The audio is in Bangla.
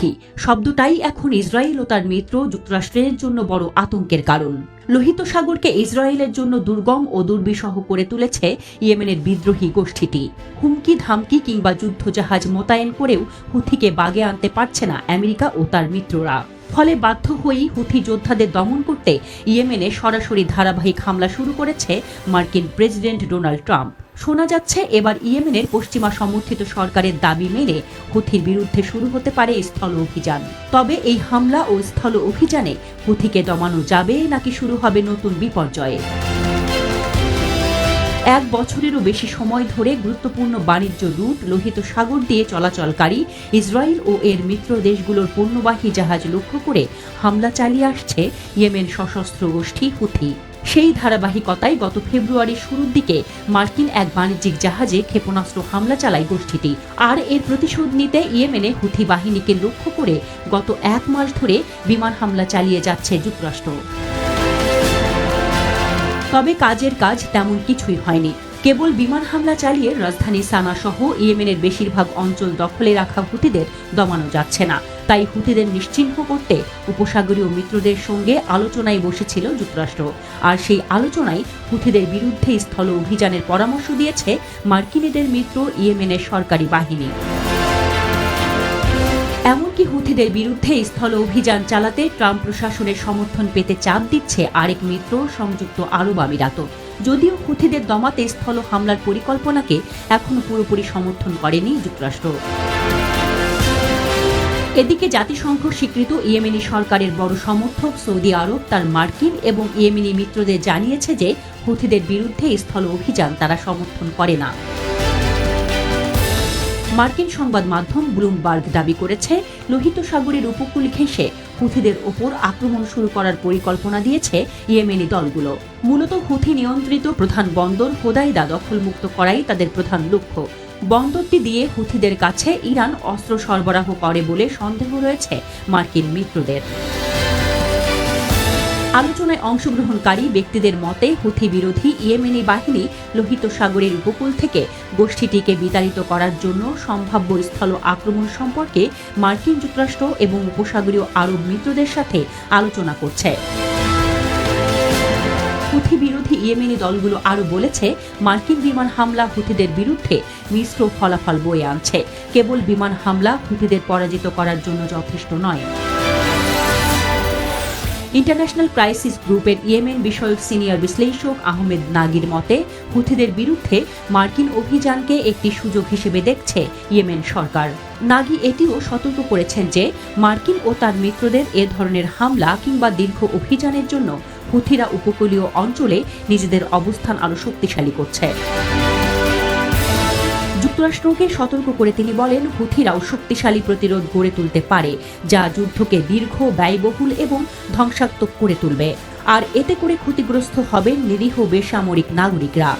হুথি শব্দটাই এখন ইসরায়েল ও তার মিত্র যুক্তরাষ্ট্রের জন্য বড় আতঙ্কের কারণ। লোহিত সাগরকে ইসরায়েলের জন্য দুর্গম ও দুর্বিষহ করে তুলেছে ইয়েমেনের বিদ্রোহী গোষ্ঠীটি। হুমকি, ধামকি কিংবা যুদ্ধজাহাজ মোতায়েন করেও হুথিকে বাগে আনতে পারছে না আমেরিকা ও তার মিত্ররা। ফলে বাধ্য হয়েই হুথি যোদ্ধাদের দমন করতে ইয়েমেনে সরাসরি ধারাবাহিক হামলা শুরু করেছে মার্কিন প্রেসিডেন্ট ডোনাল্ড ট্রাম্প। শোনা যাচ্ছে, এবার ইয়েমেনের পশ্চিমা সমর্থিত সরকারের দাবি মেনে হুথির বিরুদ্ধে শুরু হতে পারে স্থল অভিযান। তবে এই হামলা ও স্থল অভিযানে হুথিকে দমানো যাবে নাকি শুরু হবে নতুন বিপর্যয়ে? এক বছরেরও বেশি সময় ধরে গুরুত্বপূর্ণ বাণিজ্য রুট লোহিত সাগর দিয়ে চলাচলকারী ইসরায়েল ও এর মিত্র দেশগুলোর পণ্যবাহী জাহাজ লক্ষ্য করে হামলা চালিয়ে আসছে ইয়েমেন সশস্ত্র গোষ্ঠী হুথি। সেই ধারাবাহিকতায় গত ফেব্রুয়ারির শুরুর দিকে মার্কিন এক বাণিজ্যিক জাহাজে ক্ষেপণাস্ত্র হামলা চালায় গোষ্ঠীটি। আর এর প্রতিশোধ নিতে ইয়েমেনে হুথি বাহিনীকে লক্ষ্য করে গত এক মাস ধরে বিমান হামলা চালিয়ে যাচ্ছে যুক্তরাষ্ট্র। তবে কাজের কাজ তেমন কিছুই হয়নি। কেবল বিমান হামলা চালিয়ে রাজধানী সানা সহ ইয়েমেনের বেশিরভাগ অঞ্চল দখলে রাখা হুতিদের দমানো যাচ্ছে না। তাই হুতিদের নিশ্চিহ্ন করতে উপসাগরীয় মিত্রদের সঙ্গে আলোচনায় বসেছিল যুক্তরাষ্ট্র। আর সেই আলোচনায় হুতিদের বিরুদ্ধে স্থল অভিযানের পরামর্শ দিয়েছে মার্কিনীদের মিত্র ইয়েমেনের সরকারি বাহিনী। এমনকি হুথিদের বিরুদ্ধে স্থল অভিযান চালাতে ট্রাম্প প্রশাসনের সমর্থন পেতে চাপ দিচ্ছে আরেক মিত্র সংযুক্ত আরব আমিরাত যদিও হুথিদের দমাতে স্থল হামলার পরিকল্পনাকে এখনও পুরোপুরি সমর্থন করেনি যুক্তরাষ্ট্র। এদিকে জাতিসংঘ স্বীকৃত ইয়েমেনি সরকারের বড় সমর্থক সৌদি আরব তার মার্কিন এবং ইয়েমেনি মিত্রদের জানিয়েছে যে হুথিদের বিরুদ্ধে স্থল অভিযান তারা সমর্থন করে না। মার্কিন সংবাদ মাধ্যম ব্লুমবার্গ দাবি করেছে, লোহিত সাগরের উপকূল ঘেঁষে হুথিদের ওপর আক্রমণ শুরু করার পরিকল্পনা দিয়েছে ইয়েমেনি দলগুলো। মূলত হুথি নিয়ন্ত্রিত প্রধান বন্দর হোদাইদা দখলমুক্ত করাই তাদের প্রধান লক্ষ্য। বন্দরটি দিয়ে হুথিদের কাছে ইরান অস্ত্র সরবরাহ করে বলে সন্দেহ রয়েছে মার্কিন মিত্রদের। আলোচনায় অংশগ্রহণকারী ব্যক্তিদের মতে, হুথি বিরোধী ইয়েমেনি বাহিনী লোহিত সাগরের উপকূল থেকে গোষ্ঠীটিকে বিতাড়িত করার জন্য সম্ভাব্য স্থল আক্রমণ সম্পর্কে মার্কিন যুক্তরাষ্ট্র এবং উপসাগরীয় আরব মিত্রদের সাথে আলোচনা করছে। হুথি বিরোধী ইয়েমেনি দলগুলো আরও বলেছে, মার্কিন বিমান হামলা হুথিদের বিরুদ্ধে মিশ্র ফলাফল বয়ে আনছে। কেবল বিমান হামলা হুথিদের পরাজিত করার জন্য যথেষ্ট নয়। ইন্টারন্যাশনাল ক্রাইসিস গ্রুপের ইয়েমেন বিষয়ক সিনিয়র বিশ্লেষক আহমেদ নাগির মতে, হুথিদের বিরুদ্ধে মার্কিন অভিযানকে একটি সুযোগ হিসেবে দেখছে ইয়েমেন সরকার। নাগি এটিও সতর্ক করেছেন যে, মার্কিন ও তার মিত্রদের এ ধরনের হামলা কিংবা দীর্ঘ অভিযানের জন্য হুথিরা উপকূলীয় অঞ্চলে নিজেদের অবস্থান আরও শক্তিশালী করছে। যুক্তরাষ্ট্রকে সতর্ক করে তিনি বলেন, হুথিরাও শক্তিশালী প্রতিরোধ গড়ে তুলতে পারে, যা যুদ্ধকে দীর্ঘ, ব্যয়বহুল এবং ধ্বংসাত্মক করে তুলবে। আর এতে করে ক্ষতিগ্রস্ত হবেন নিরীহ বেসামরিক নাগরিকরা।